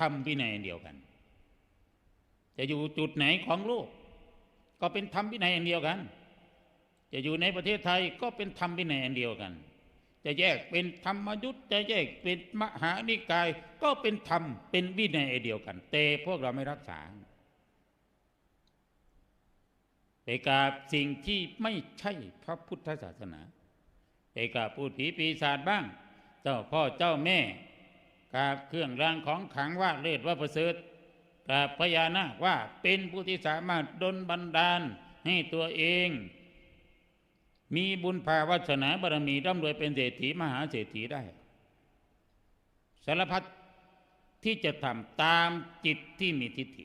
ธรรมวินัยเดียวกัน จะอยู่จุดไหนของโลก ก็เป็นธรรมวินัยอันเดียวกัน จะอยู่ในประเทศไทยก็เป็นธรรมวินัยอันเดียวกัน จะแยกเป็นธรรมยุทธจะแยกเป็นมหานิกาย ก็เป็นธรรมเป็นวินัยเดียวกัน แต่พวกเราไม่รักษาไปกราบสิ่งที่ไม่ใช่พระพุทธศาสนาไปกราบพูดผีปีศาจบ้าง เจ้าพ่อเจ้าแม่ กราบเครื่องรางของขังว่าเลศว่าประเสริฐกราบพญานาคว่าเป็นผู้ที่สามารถดลบันดาลให้ตัวเอง มีบุญภาวาสนาบารมีร่ำรวยเป็นเศรษฐีมหาเศรษฐีได้ สารพัดที่จะทำตามจิตที่มีทิฏฐิ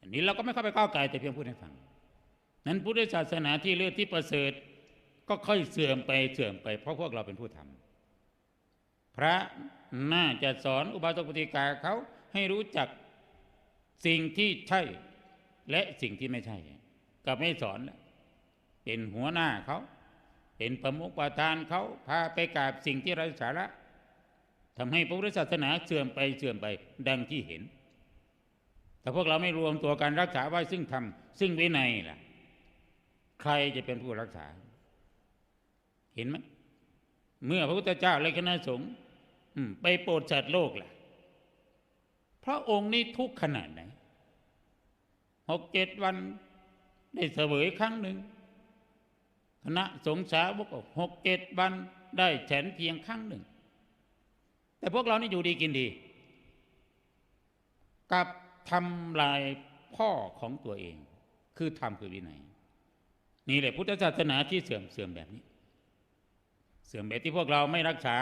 อันนี้เราก็ไม่เข้าไปก้าวไกลแต่เพียงพูดให้ฟัง นั้นพุทธศาสนาที่เลือดที่ประเสริฐก็ค่อยเสื่อมไปเสื่อมไปเพราะพวกเราเป็นผู้ทำ พระน่าจะสอนอุบาสกปฏิกาเขาให้รู้จักสิ่งที่ใช่ และสิ่งที่ไม่ใช่ก็ไม่สอนแล้วเป็นหัวหน้าเขา เป็นประมุขประธานเขาพาไปกราบสิ่งที่ไร้สาระทำให้พระพุทธศาสนาเสื่อมไปเสื่อมไปดังที่เห็น แต่พวกเราไม่รวมตัวกันรักษาไว้ซึ่งธรรมซึ่งวินัยล่ะ ใครจะเป็นผู้รักษา เห็นไหมเมื่อพระพุทธเจ้าและคณะสงฆ์ ไปโปรดสัตว์โลกล่ะ พระองค์นี้ทุกขนาดไหนหกเจ็ดวันได้เสวยครั้งหนึ่งคณะสงฆ์สาวกหกเจ็ดวันได้แฉนเพียงครั้งหนึ่ง แต่พวกเรานี่อยู่ดีกินดี กับทำลายพ่อของตัวเอง คือธรรมคือวินัย นี่แหละพุทธศาสนาที่เสื่อมเสื่อมแบบนี้ เสื่อมแบบที่พวกเราไม่รักษา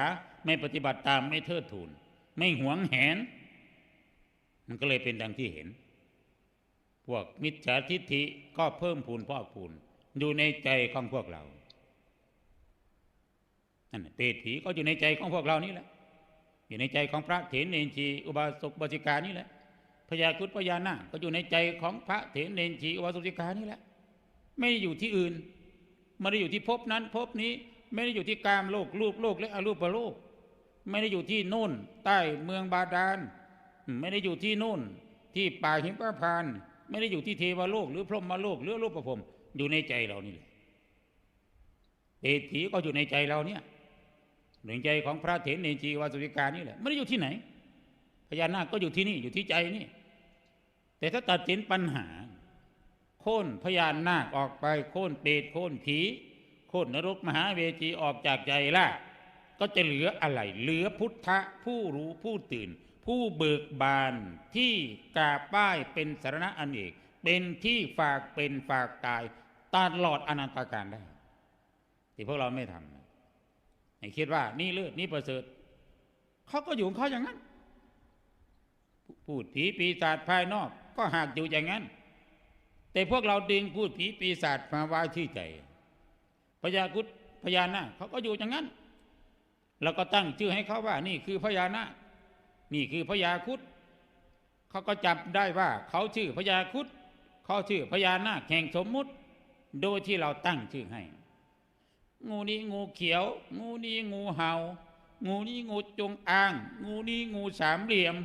ไม่ปฏิบัติตามไม่เทิดทูน ไม่หวงแหน มันก็เลยเป็นดังที่เห็น พวกมิจฉาทิฏฐิก็เพิ่มพูนพอกพูนอยู่ในใจของพวกเรานั่นเปรตผีก็อยู่ในใจของพวกเรานี่แหละ อยู่ในใจของพระเถรเนนชีอุบาสกบาสิกานี่แหละพญาคุดพญานาคก็อยู่ในใจของพระเถรเนนชีอุบาสกบาสิกานี่แหละ ไม่ได้อยู่ที่อื่นไม่ได้อยู่ที่ภพนั้นภพนี้ ไม่ได้อยู่ที่กามโลกรูปโลกและอรูปโลก ไม่ได้อยู่ที่นู่น ใต้เมืองบาดาลไม่ได้อยู่ที่นู่น ที่ป่าหิมพาน ไม่ได้อยู่ที่เทวโลก หรือพรหมโลกหรือรูปภพรมอยู่ในใจเรานี่แหละเปรตผีก็อยู่ในใจเราเนี่ยในใจของพระเถรเนจีวาสุวิกานี่แหละไม่ได้อยู่ที่ไหนพญานาคก็อยู่ที่นี่อยู่ที่ใจนี่ แต่ถ้าตัดสินปัญหา โค่นพญานาคออกไปโค่นเปรตโค่นผี โค่นนรกมหาเวจีออกจากใจละก็จะเหลืออะไร เหลือพุทธะผู้รู้ผู้ตื่น ผู้เบิกบานที่กราบป้ายเป็นสารณะอันเอก เป็นที่ฝากเป็นฝากตายตลอดอนันตการได้ที่พวกเราไม่ทำให้คิดว่านี่เลิศนี่ประเสริฐเขาก็อยู่ของเขาอย่างนั้น พูดผีปีศาจภายนอก ก็หากอยู่อย่างนั้น แต่พวกเราดึงพูดผีปีศาจมาไว้ที่ใจ พญาคุดพญานาคเขาก็อยู่อย่างนั้น แล้วก็ตั้งชื่อให้เขาว่า นี่คือพญานาคนี่คือพญาคุดเขาก็จับได้ว่าเขาชื่อพญาคุดเขาชื่อพญานาคแห่งสมมุติ โดยที่เราตั้งชื่อให้ งูนี้งูเขียว งูนี้งูเห่า งูนี้งูจงอาง งูนี้งูสามเหลี่ยม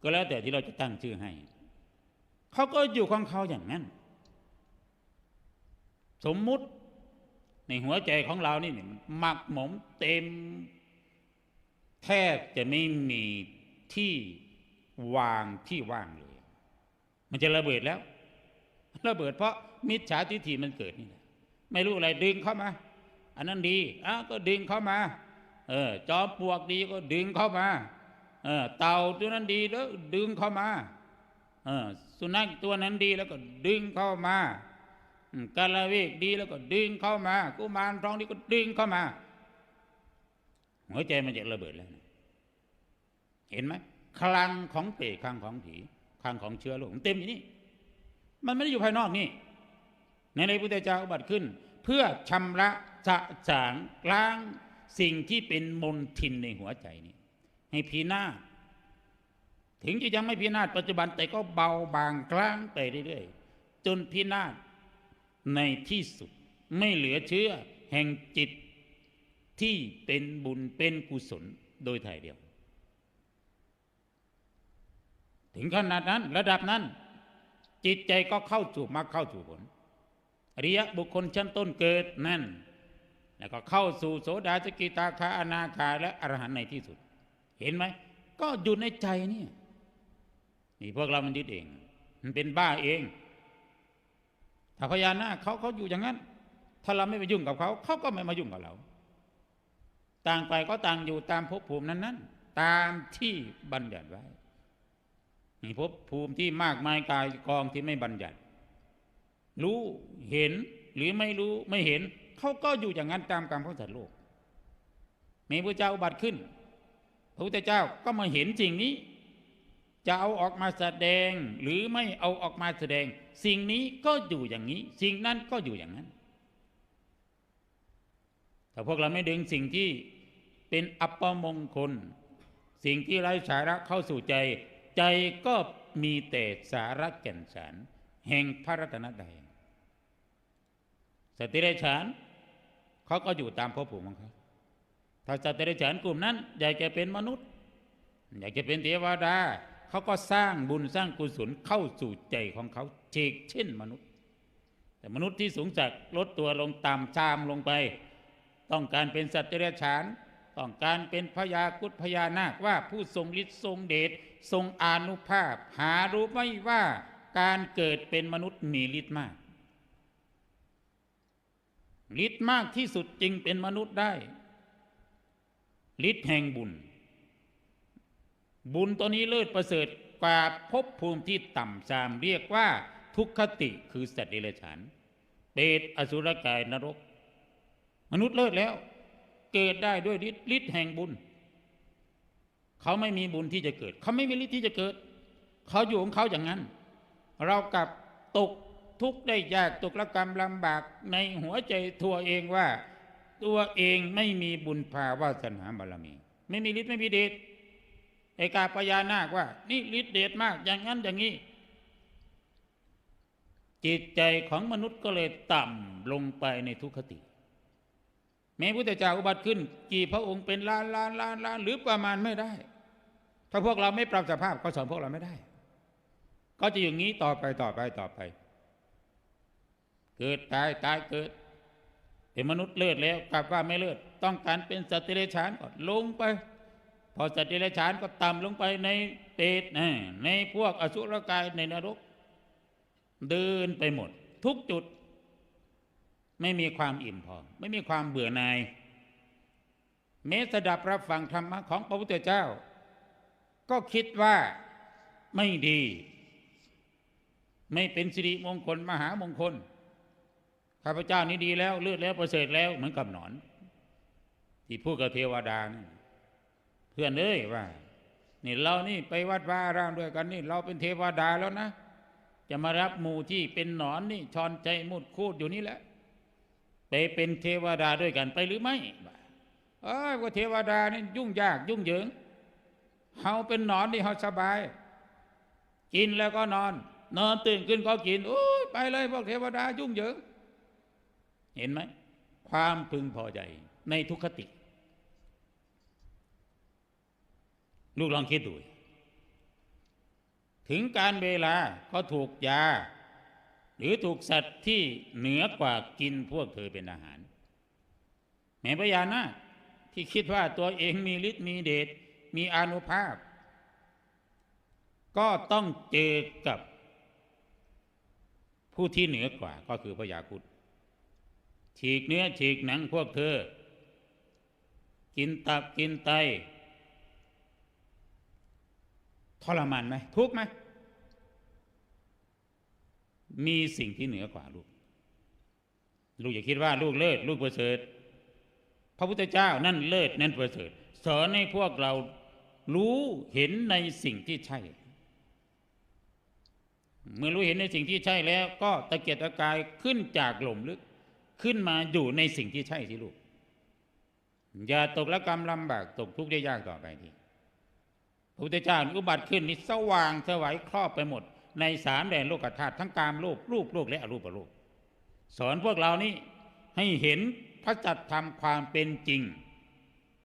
ก็แล้วแต่ที่เราจะตั้งชื่อให้ เขาก็อยู่ของเขาอย่างนั้น สมมุติในหัวใจของเรานี่เนี่ยหมักหมมเต็ม แทบจะไม่มีที่วางที่ว่างเลย มันจะระเบิดแล้ว ระเบิดเพราะมิจฉาทิฏฐิมันเกิดนี่แหละไม่รู้อะไรดึงเข้ามา อันนั้นดีอ้าก็ดึงเข้ามา เออ จอมปลวกดีก็ดึงเข้ามา เออ เต่าตัวนั้นดีแล้วดึงเข้ามา เออ สุนัขตัวนั้นดีแล้วก็ดึงเข้ามา กาลเวกดีแล้วก็ดึงเข้ามากุมารทองดีก็ดึงเข้ามา หัวใจมันจะระเบิดแล้ว เห็นไหมคลังของเปรตคลังของผีคลังของเชื้อโรคมันเต็มอยู่นี่มันไม่ได้อยู่ภายนอกนี่ในในพุทธเจ้าอุบัติขึ้น เพื่อชำระสะสางล้างสิ่งที่เป็นมลทินในหัวใจนี้ ให้พีนาถึงจะยังไม่พินาศปัจจุบันแต่ก็เบาบางกลางไปเรื่อยๆจนพินาศ ในที่สุดไม่เหลือเชื่อแห่งจิตที่เป็นบุญเป็นกุศลโดยถ่ายเดียว ถึงขนาดนั้นระดับนั้น จิตใจก็เข้าสู่มาเข้าสู่ผลระยะบุคคลชั้นต้นเกิดนั่น แล้วก็เข้าสู่โสดาสกิตาคาอนาคาและอรหันต์ในที่สุด เห็นไหม ก็อยู่ในใจนี่นี่พวกเรามันยึดเอง มันเป็นบ้าเอง ถ้าพญานาคเขาเขาอยู่อย่างนั้น ถ้าเราไม่ไปยุ่งกับเขาเขาก็ไม่มายุ่งกับเรา ต่างไปก็ต่างอยู่ตามภพภูมินั้นๆ ตามที่บัญญัติไว้นี่ภพภูมิที่มากมายกายกองที่ไม่บัญญัติ รู้เห็นหรือไม่รู้ไม่เห็นเขาก็อยู่อย่างนั้นตามกรรมของสัตว์โลกมีพระเจ้าอุบัติขึ้นพระพุทธเจ้าก็มาเห็นสิ่งนี้ จะเอาออกมาแสดงหรือไม่เอาออกมาแสดง สิ่งนี้ก็อยู่อย่างนี้ สิ่งนั้นก็อยู่อย่างนั้น แต่พวกเราไม่ดึงสิ่งที่เป็นอัปมงคล สิ่งที่ไร้สาระเข้าสู่ใจ ใจก็มีแต่สาระแก่นสาร แห่งพระรัตนตรัยสติเดชานเขาก็อยู่ตามภพภูมิของเขาถ้าสติเดชานกลุ่มนั้น อยากจะเป็นมนุษย์ อยากจะเป็นเทวดา เขาก็สร้างบุญสร้างกุศลเข้าสู่ใจของเขาเชกเช่นมนุษย์ แต่มนุษย์ที่สูงจากลดตัวลงต่ำชามลงไป ต้องการเป็นสัตว์เดรัจฉาน ต้องการเป็นพญากุฏพญานาคว่าผู้ทรงฤทธิ์ทรงเดชทรงอานุภาพ หารู้ไม่ว่าการเกิดเป็นมนุษย์มีฤทธิ์มากฤทธิ์มากที่สุดจึงเป็นมนุษย์ได้ฤทธิ์แห่งบุญ บุญตัวนี้เลิศประเสริฐกว่าภพภูมิที่ต่ำซามเรียกว่าทุกขติคือสัตว์เดรัจฉานเปรตอสุรกายนรก มนุษย์เลิศแล้ว เกิดได้ด้วยฤทธิ์ฤทธิ์แห่งบุญ เขาไม่มีบุญที่จะเกิด เขาไม่มีฤทธิ์ที่จะเกิด เขาอยู่ของเขาอย่างนั้น เรากลับตกทุกข์ได้ยากตกระกรรมลำบากในหัวใจตัวเองว่า ตัวเองไม่มีบุญภาวาสนาบารมี ไม่มีฤทธิ์ไม่มีเดช ไอกาพญานาคว่า นี่ฤทธิ์เดชมากอย่างนั้นอย่างนี้ จิตใจของมนุษย์ก็เลยต่ำลงไปในทุกขติ แม้พุทธเจ้าอุบัติขึ้น กี่พระองค์เป็นล้านล้านล้านล้านหรือประมาณไม่ได้ ถ้าพวกเราไม่ปรับสภาพก็สอนพวกเราไม่ได้ ก็จะอย่างนี้ต่อไปต่อไปต่อไป เกิดตายตายเกิดเป็นมนุษย์เลิศแล้วกลับว่าไม่เลิศต้องการเป็นสัตว์เดรัจฉานก็ลงไป พอสัตว์เดรัจฉานก็ต่ำลงไปในเปรตในพวกอสุรกายในนรก เดินไปหมด ทุกจุด ไม่มีความอิ่มพอ ไม่มีความเบื่อหน่ายเมสดับรับฟังธรรมะของพระพุทธเจ้า ก็คิดว่าไม่ดี ไม่เป็นสิริมงคลมหามงคลข้าพเจ้านี้ดีแล้วเลือดแล้วประเสริฐแล้วเหมือนกับหนอน ที่พูดกับเทวดานี่ เพื่อนเอ้ยว่านี่เรานี่ไปวัดวาอารามด้วยกันนี่ เราเป็นเทวดาแล้วนะ จะมารับหมู่ที่เป็นหนอนนี่ชอนใจมุดคูดอยู่นี่แหละ ไปเป็นเทวดาด้วยกันไปหรือไม่เอ้ยว่าเทวดานี่ยุ่งยากยุ่งเหยิงเฮาเป็นหนอนนี่เฮาสบาย กินแล้วก็นอน นอนตื่นขึ้นก็กินโอ้ยไปเลยพวกเทวดายุ่งเหยิง เห็นไหมความพึงพอใจในทุกขติ ลูกลองคิดดู ถึงการเวลาก็ถูกยา หรือถูกสัตว์ที่เหนือกว่ากินพวกเธอเป็นอาหาร แม่พญานาคที่คิดว่าตัวเองมีฤทธิ์มีเดชมีอนุภาพ ก็ต้องเจอกับผู้ที่เหนือกว่าก็คือพญาครุดฉีกเนื้อฉีกหนังพวกเธอ กินตับกินไต ทรมานไหมทุกไหมมีสิ่งที่เหนือกว่าลูก ลูกอย่าคิดว่าลูกเลิศลูกประเสริฐ พระพุทธเจ้านั่นเลิศนั่นประเสริฐสอนให้พวกเรารู้เห็นในสิ่งที่ใช่ เมื่อรู้เห็นในสิ่งที่ใช่แล้วก็ตะเกียกตะกายขึ้นจากหล่มลึก ขึ้นมาอยู่ในสิ่งที่ใช่สิลูก อย่าตกละกรรมลำบากตกทุกข์ได้ยากต่อไปที พระพุทธเจ้าอุบัติขึ้นนี่สว่างสวัยครอบไปหมด ในสามแดนโลกธาตุทั้งกามโลกรูปโลกและอรูปโลก สอนพวกเรานี้ให้เห็นพระจัตธรรมความเป็นจริง